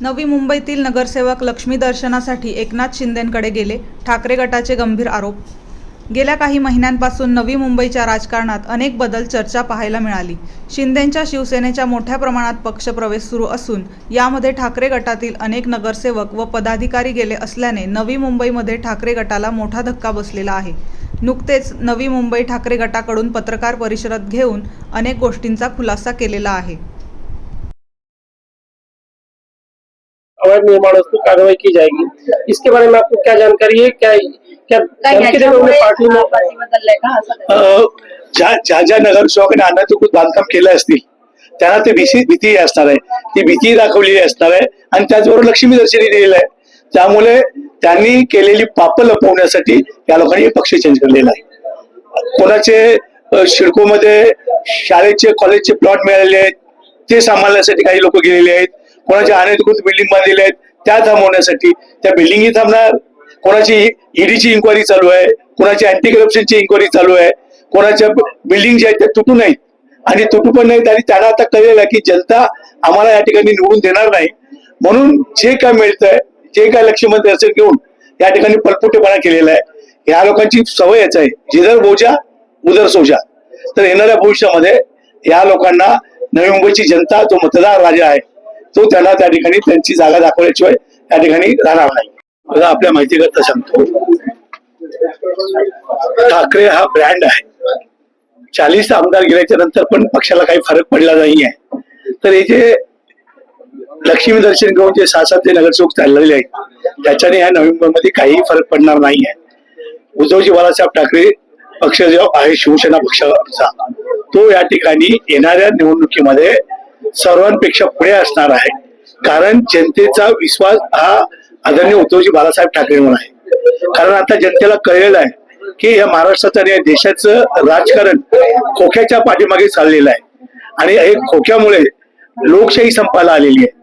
नवी मुंबईतील नगरसेवक लक्ष्मी दर्शनासाठी एकनाथ शिंदेंकडे गेले. ठाकरे गटाचे गंभीर आरोप. गेल्या काही महिन्यांपासून नवी मुंबईच्या राजकारणात अनेक बदल चर्चा पाहायला मिळाली. शिंदेंच्या शिवसेनेच्या मोठ्या प्रमाणात पक्षप्रवेश सुरू असून यामध्ये ठाकरे गटातील अनेक नगरसेवक व पदाधिकारी गेले असल्याने नवी मुंबईमध्ये ठाकरे गटाला मोठा धक्का बसलेला आहे. नुकतेच नवी मुंबई ठाकरे गटाकडून पत्रकार परिषद घेऊन अनेक गोष्टींचा खुलासा केलेला आहे. अवैध निर्माण वस्तु कार्रवाई की जाएगी। इसके बारे में आपको क्या जानकारी है? क्या क्या धमकी देण्यात याच्यामुळे पार्टी में? ज्या ज्या नगरसेवकांनी अनधिकृत बांधकाम केलं असतील. त्यांना ते भीती भीती असणार आहे. ती भीती दाखवलेली असणार आहे आणि त्याचबरोबर लक्ष्मी दर्शनी दिलेलं आहे. त्यामुळे त्यांनी केलेली पापं लपवण्यासाठी या लोकांनी पक्ष चेंज केलेला आहे. कोणाचे अ, सिडकोमध्ये शाळेचे कॉलेजचे प्लॉट मिळालेले आहेत ते सांभाळण्यासाठी काही लोक गेलेले आहेत. कोणाचे अनधिकृत बिल्डिंग बांधलेल्या आहेत त्या थांबवण्यासाठी. त्या बिल्डिंगही थांबणार. कोणाची ईडीची इन्क्वायरी चालू आहे कोणाची अँटी करप्शनची इन्क्वायरी चालू आहे कोणाच्या बिल्डिंग ज्या आहेत त्या तुटू नाहीत. आणि तुटू पण नाहीत आणि त्यांना आता कळलेलं आहे की जनता आम्हाला या ठिकाणी निवडून देणार नाही. म्हणून जे काय मिळतंय जे काय लक्ष्मण दर्शन घेऊन या ठिकाणी पलपुटेपणा केलेला आहे. या लोकांची सवयच आहे. जिधर बोजा उदर सोजा. तर येणाऱ्या भविष्यामध्ये या लोकांना नवी मुंबईची जनता जो मतदार राजा आहे तो त्यांना त्या ठिकाणी त्यांची जागा दाखवल्याशिवाय त्या ठिकाणी राहणार नाही. मला आपल्या माहितीकरता सांगतो. ठाकरे हा ब्रँड आहे. चाळीस आमदार गेल्याच्यानंतर पण पक्षाला काही फरक पडला नाही आहे तर हे जे लक्ष्मी दर्शन घेऊन जे सहा सात ते नगरसेवक चाललेले आहेत त्याच्याने या नोव्हेंबरमध्ये काहीही फरक पडणार नाही आहे उद्धवजी बाळासाहेब ठाकरे पक्ष जो आहे शिवसेना पक्षाचा तो या ठिकाणी येणाऱ्या निवडणुकीमध्ये सर्वांपेक्षा पुढे असणार आहे. कारण जनतेचा विश्वास हा आदरणीय उद्धवजी बाळासाहेब ठाकरेंवर आहे. कारण आता जनतेला कळलेलं आहे की या महाराष्ट्राचं आणि या देशाचं राजकारण खोक्याच्या पाठीमागे चाललेलं आहे. आणि हे खोक्यामुळे लोकशाही संपायला आलेली आहे.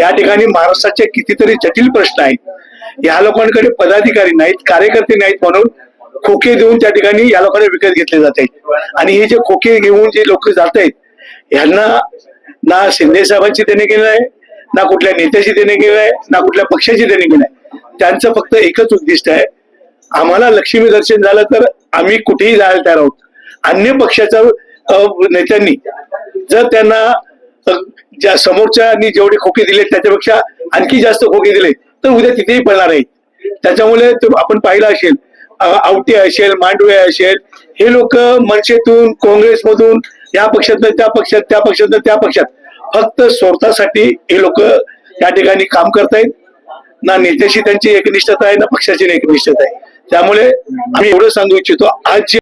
या ठिकाणी महाराष्ट्राचे कितीतरी जटिल प्रश्न आहेत. या लोकांकडे पदाधिकारी नाहीत कार्यकर्ते नाहीत म्हणून खोके देऊन त्या ठिकाणी या लोकांना विकत घेतले जात आहेत. आणि हे जे खोके घेऊन जे लोक जात आहेत यांना ना शिंदे साहेबांची देणे केलं आहे ना कुठल्या नेत्याशी देणे केलं आहे ना कुठल्या पक्षाची देणे केलं आहे. त्यांचं फक्त एकच उद्दिष्ट आहे. आम्हाला लक्ष्मी दर्शन झालं तर आम्ही कुठेही जायला तयार आहोत. अन्य पक्षाच्या नेत्यांनी जर त्यांना ज्या समोरच्यानी जेवढे खोके दिले त्याच्यापेक्षा आणखी जास्त खोके दिले तर उद्या तिथेही पडणार आहेत. त्याच्यामुळे आपण पाहिलं असेल आवटी असेल मांडवे असेल हे लोक मनसेतून काँग्रेसमधून या पक्षातनं त्या पक्षात त्या पक्षातनं त्या पक्षात. फक्त स्वार्थासाठी हे लोक या ठिकाणी काम करतायत ना नेत्याशी त्यांची एकनिष्ठता आहे ना पक्षाची एकनिष्ठता आहे. त्यामुळे आम्ही एवढं सांगू इच्छितो आज जे